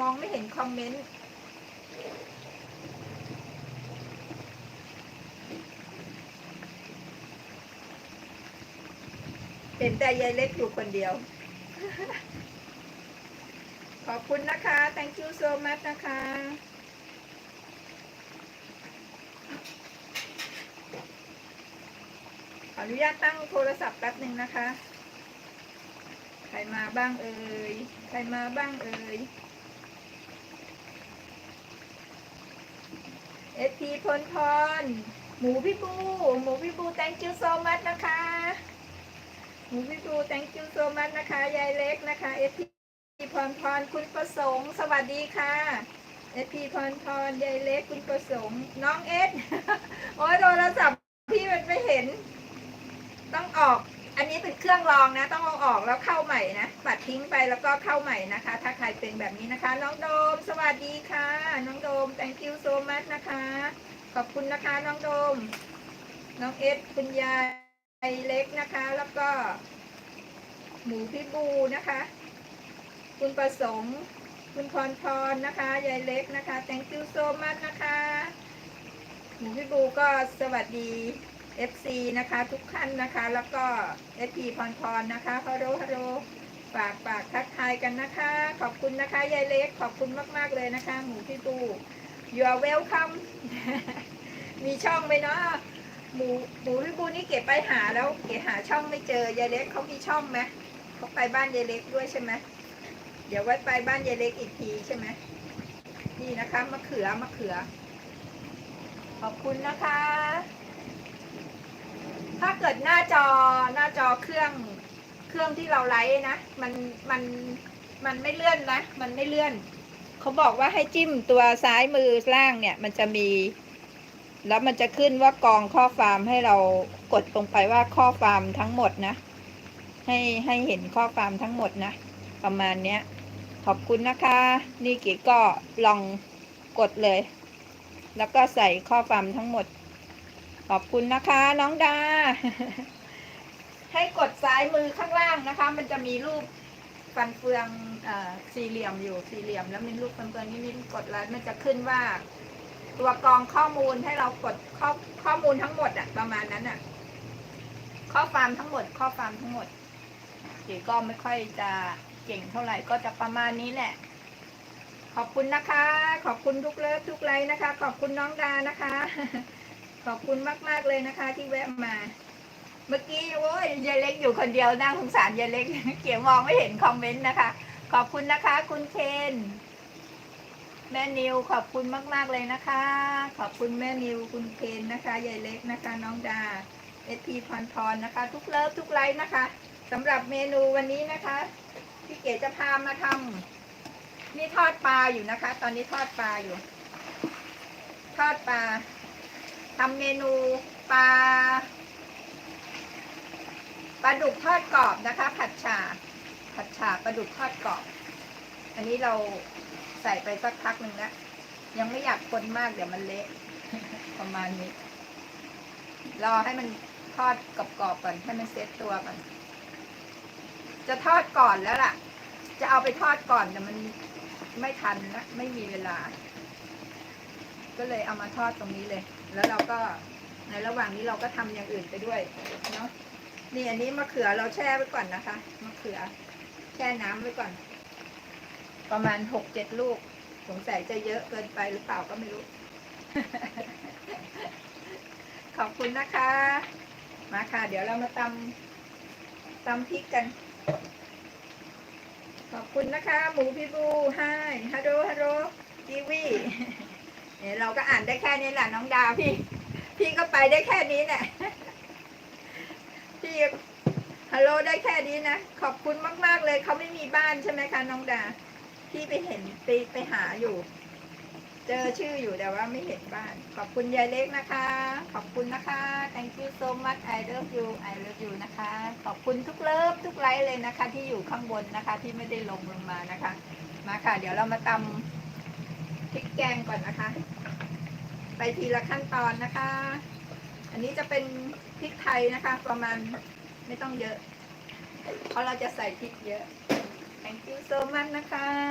มองไม่เห็นคอมเมนต์เห็นแต่ยายเล็กอยู่คนเดียว ขอบคุณนะคะ thank you so much นะคะขออนุญาตตั้งโทรศัพท์แป๊บหนึ่งนะคะ ใครมาบ้างเอ่ย ใครมาบ้างเอ่ย อทีพลพร หมูพี่บู หมูพี่บู thank you so much นะคะ หมูพี่บู thank you so much นะคะ ยายเล็กนะคะเอทีพรพร คุณประสงค์ สวัสดีค่ะเอทีพรพร ยายเล็ก คุณประสงค์ น้องเอส โอ้ยโทรศัพท์พี่มันไม่เห็น ต้องออก อันนี้เป็นเครื่องรองนะ ต้องเอาออกแล้วเข้าใหม่นะปัดทิ้งไปแล้วก็เข้าใหม่นะคะ ถ้าใครเป็นแบบนี้นะคะ น้องโดม สวัสดีค่ะ น้องโดม thank you so much นะคะ ขอบคุณนะคะ น้องโดม น้องเอสคุณยายเล็กนะคะ แล้วก็ หมูพี่บูนะคะ คุณประสงค์คุณพรพรนะคะยายเล็กนะคะ thank you so much นะคะ หมูพี่บูก็สวัสดี FC นะคะ ทุกท่านนะคะ แล้วก็ FP พรพรนะคะฮัลโหลฮัลโหลฝากฝากทักทายกันนะคะ ขอบคุณนะคะยายเล็กขอบคุณมาก ๆ เลยนะคะ หมูพี่บู you are welcome มีช่องไหมเนาะหมูหมูพี่บูนี่เก็บไปหาแล้วเก็บหาช่องไม่เจอยายเล็กเขามีช่องไหมเขาไปบ้านยายเล็กด้วยใช่ไหมเดี๋ยวไว้ไปบ้านยายเล็กอีกทีใช่ไหมนี่นะคะมะเขือมะเขือ ขอบคุณนะคะ ดหน้าจอหน้าจอเครื่องเครื่องที่เราไลฟ์นะ มันมันมันไม่เลื่อนนะ มันไม่เลื่อน เขาบอกว่าให้จิ้มตัวซ้ายมือล่างเนี่ย มันจะมี แล้วมันจะขึ้นว่ากองข้อความให้เรากดตรงไปว่าข้อความทั้งหมดนะ ให้ให้เห็นข้อความทั้งหมดนะ ประมาณเนี้ย ขอบคุณนะคะ นี่เก๋ก็ลองกดเลย แล้วก็ใส่ข้อความทั้งหมด ขอบคุณนะคะน้องดา ให้กดซ้ายมือข้างล่างนะคะ มันจะมีรูปฟันเฟืองอสี่เหลี่ยมอยู่สี่เหลี่ยม แล้วมีรูปฟันเฟืองนิดๆกดแล้วมันจะขึ้นว่า ตัวกรองข้อมูลให้เรากดข้อข้อมูลทั้งหมดอะประมาณนั้นอะข้อความทั้งหมด ข้อความทั้งหมดเก๋ก็ไม่ค่อยจะเก่งเท่าไหร่ก็จะประมาณนี้แหละ ขอบคุณนะคะ ขอบคุณทุกเลิฟทุกไลน์นะคะ ขอบคุณน้องดานะคะ ขอบคุณมาก ๆ เลยนะคะ ที่แวะมา เมื่อกี้โอ้ยยายเล็กอยู่คนเดียวน่าสงสารยายเล็กเกี่ยวมองไม่เห็นคอมเมนต์นะคะ ขอบคุณนะคะ คุณเคนแม่นิวขอบคุณมาก ๆ เลยนะคะ ขอบคุณแม่นิวคุณเคนนะคะยายเล็กนะคะ น้องดาเอพีพรพรนะคะ ทุกเลิฟทุกไลน์นะคะสำหรับเมนูวันนี้นะคะพี่เก๋จะพามาทำนี่ทอดปลาอยู่นะคะ ตอนนี้ทอดปลาอยู่ ทอดปลา ทำเมนูปลาปลาดุกทอดกรอบนะคะ ผัดฉ่าผัดฉ่าปลาดุกทอดกรอบ อันนี้เราใส่ไปสักพักหนึ่งแล้วยังไม่อยากคนมากเดี๋ยวมันเละ ประมาณนี้ รอให้มันทอดกรอบๆก่อนให้มันเซ็ตตัวก่อน จะทอดก่อนแล้วล่ะ จะเอาไปทอดก่อนแต่มันไม่ทันนะไม่มีเวลา ก็เลยเอามาทอดตรงนี้เลย แล้วเราก็ในระหว่างนี้เราก็ทำอย่างอื่นไปด้วยเนาะนี่อันนี้มะเขือเราแช่ไว้ก่อนนะคะมะเขือ แช่น้ำไว้ก่อน ประมาณหกเจ็ดลูก สงสัยจะเยอะเกินไปหรือเปล่าก็ไม่รู้ ขอบคุณนะคะ มาค่ะ เดี๋ยวเรามาตำตำพริกกัน ขอบคุณนะคะ หมูพี่บูให้ฮัลโหลฮัลโหลกีวี เนี่ยเราก็อ่านได้แค่นี้แหละน้องดาวพี่ พี่ก็ไปได้แค่นี้แหละพี่ฮัลโหลได้แค่นี้นะ ขอบคุณมาก ๆ เลยเขาไม่มีบ้านใช่ไหมคะน้องดา พี่ไปเห็นไปไปหาอยู่ เจอชื่ออยู่แต่ว่าไม่เห็นบ้าน ขอบคุณยายเล็กนะคะ ขอบคุณนะคะ thank you so much I love you I love you นะคะ ขอบคุณทุกเลิฟทุกไลค์เลยนะคะ ที่อยู่ข้างบนนะคะ ที่ไม่ได้ลงลงมานะคะ มาค่ะ เดี๋ยวเรามาตำ พริกแกงก่อนนะคะ ไปทีละขั้นตอนนะคะ อันนี้จะเป็นพริกไทยนะคะ ประมาณไม่ต้องเยอะ เพราะเราจะใส่พริกเยอะ thank you so much นะคะ